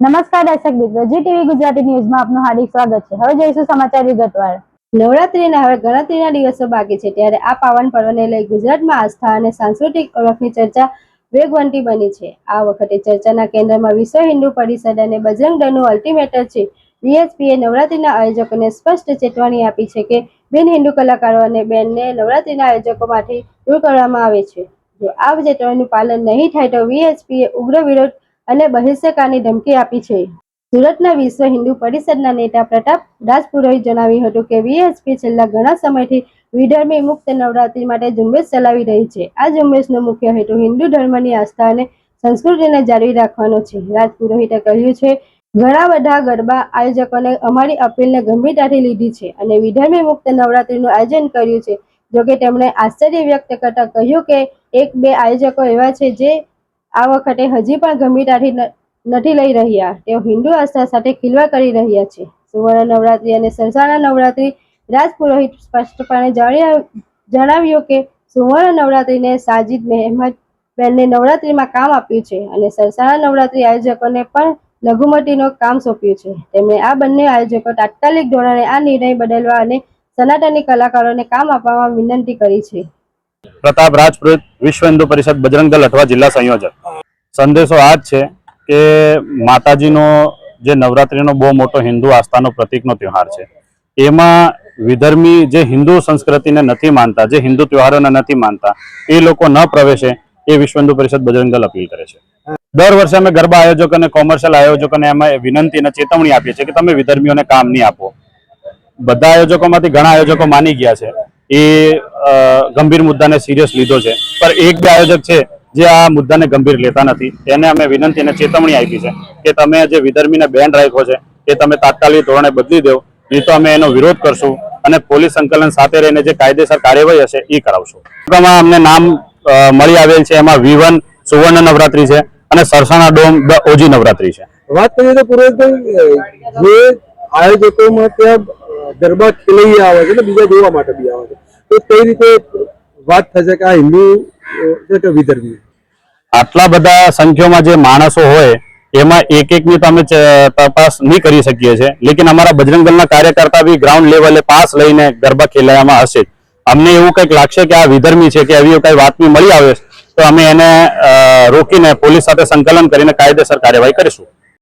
નમસ્કાર દર્શક મિત્રો, જી ટીવી ગુજરાતી ન્યૂઝમાં આપનું હાર્દિક સ્વાગત છે. હવે જોઈશું સમાચાર વિગતવાર. નવરાત્રીના હવે ગણતરીના દિવસો બાકી છે, ત્યારે આ પાવન પર્વને લઈ ગુજરાતમાં આસ્થા અને સાંસ્કૃતિક ઓળખની ચર્ચા વેગવંતી બની છે. આ વખતે ચર્ચાના કેન્દ્રમાં વિશ્વ હિન્દુ પરિષદ અને બજરંગ દળનું અલ્ટિમેટર છે. વીએચપીએ નવરાત્રીના આયોજકોને સ્પષ્ટ ચેતવણી આપી છે કે, બિન હિન્દુ કલાકારો અને બેનને નવરાત્રીના આયોજકોમાંથી દૂર કરવામાં આવે છે. જો આ ચેતવણીનું પાલન નહીં થાય તો વીએચપીએ ઉગ્ર વિરોધ અને બહિષ્કારની ધમકી આપી છે. સુરતના વિશ્વ હિન્દુ પરિષદના નેતા પ્રતાપ રાજપુરોહિત જણાવ્યું હતું કે વીએસપી છેલ્લા ઘણા સમયથી વિધર્મી મુક્ત નવરાત્રી માટે ઝુંબેશ ચલાવી રહી છે. આ ઝુંબેશનો મુખ્ય હેતુ હિન્દુ ધર્મની આસ્થા અને સંસ્કૃતિને જાળવી રાખવાનો છે. રાજપુરોહિતે કહ્યું છે, ઘણા બધા ગરબા આયોજકોને અમારી અપીલને ગંભીરતાથી લીધી છે અને વિધર્મી મુક્ત નવરાત્રીનું આયોજન કર્યું છે. જોકે તેમણે આશ્ચર્ય વ્યક્ત કરતા કહ્યું કે, એક બે આયોજકો એવા છે જે આ વખતે હજી પણ ગંભીરતાથી નથી લઈ રહ્યા. તેઓ હિન્દુ આસ્થા સાથે ખીલવા કરી રહ્યા છે. સુવર્ણ નવરાત્રી અને સરસાણા નવરાત્રી રાજપુરોહિત સ્પષ્ટપણે જણાવ્યું કે સુવર્ણ નવરાત્રીને સાજિદ મહેમદ બેનને નવરાત્રીમાં કામ આપ્યું છે અને સરસાણા નવરાત્રી આયોજકોને પણ લઘુમતીનો કામ સોંપ્યું છે. તેમણે આ બંને આયોજકો તાત્કાલિક ધોરણે આ નિર્ણય બદલવા અને સનાતની કલાકારોને કામ આપવામાં વિનંતી કરી છે. પ્રતાપ રાજપુરોહિત વિશ્વ હિન્દુ પરિષદ બજરંગ દળ અઠવા જિલ્લા સંયોજક. સંદેશો આ જ છે કે માતાજીનો જે નવરાત્રીનો બહુ મોટો હિન્દુ આસ્થાનો પ્રતિકનો તહેવાર છે. એમાં વિધર્મી જે હિન્દુ સંસ્કૃતિને નથી માનતા, જે હિન્દુ તહેવારોને નથી માનતા, એ લોકો ન પ્રવેશે એ વિશ્વ હિન્દુ પરિષદ બજરંગ દળ અપીલ કરે છે. દર વર્ષે અમે ગરબા આયોજકો અને કોમર્શિયલ આયોજકોને અમે વિનંતી અને ચેતવણી આપીએ છીએ કે તમે વિધર્મીઓને કામ નહીં આપો. બધા આયોજકોમાંથી ઘણા આયોજકો માની ગયા છે. એ ગંભીર મુદ્દાને સિરિયસ લીધો છે. પણ એક બે આયોજક છે જે આ મુદ્દાને ગંભીર લેતા નથી. તેને અમે વિનંતી અને ચેતવણી આપી છે કે તમે જે વિધર્મીને બેન રાખ્યો છે એ તમે તાત્કાલિક ધોરણે બદલી દો નહીં તો અમે એનો વિરોધ કરશું અને પોલીસ સંકલન સાથે રહીને જે કાયદેસર કાર્યવાહી હશે એ કરાવશું. એમાં અમને નામ મળી આવેલ છે. એમાં વિવન સુવર્ણ નવરાત્રી છે અને Sarsana dome the OG Navratri છે. વાત કરીએ તો પુરોહિતભાઈ અ, જે આયોજકોમાં ત્યાં ગરબા ખેલૈયા આવે છે ને બીજા જોવા માટે બી આવે છે. તો કઈ રીતે વાત થશે કે આ હિન્દુ વિધર્મી? આટલા બધા સંખ્યામાં જે માણસો હોય, એમાં એક એક ની તમે તપાસ નહીં કરી શકીએ છે લેકિન અમારા બજરંગ દળના કાર્યકર્તા બી ગ્રાઉન્ડ લેવલે પાસ લઈને ગરબા ખેલાયામાં હશે. અમને એવું કંઈક લાગશે કે આ વિધર્મી છે, કે એવી કઈ વાતમી મળી આવે, તો અમે એને રોકીને પોલીસ સાથે સંકલન કરીને કાયદેસર કાર્યવાહી કરીશું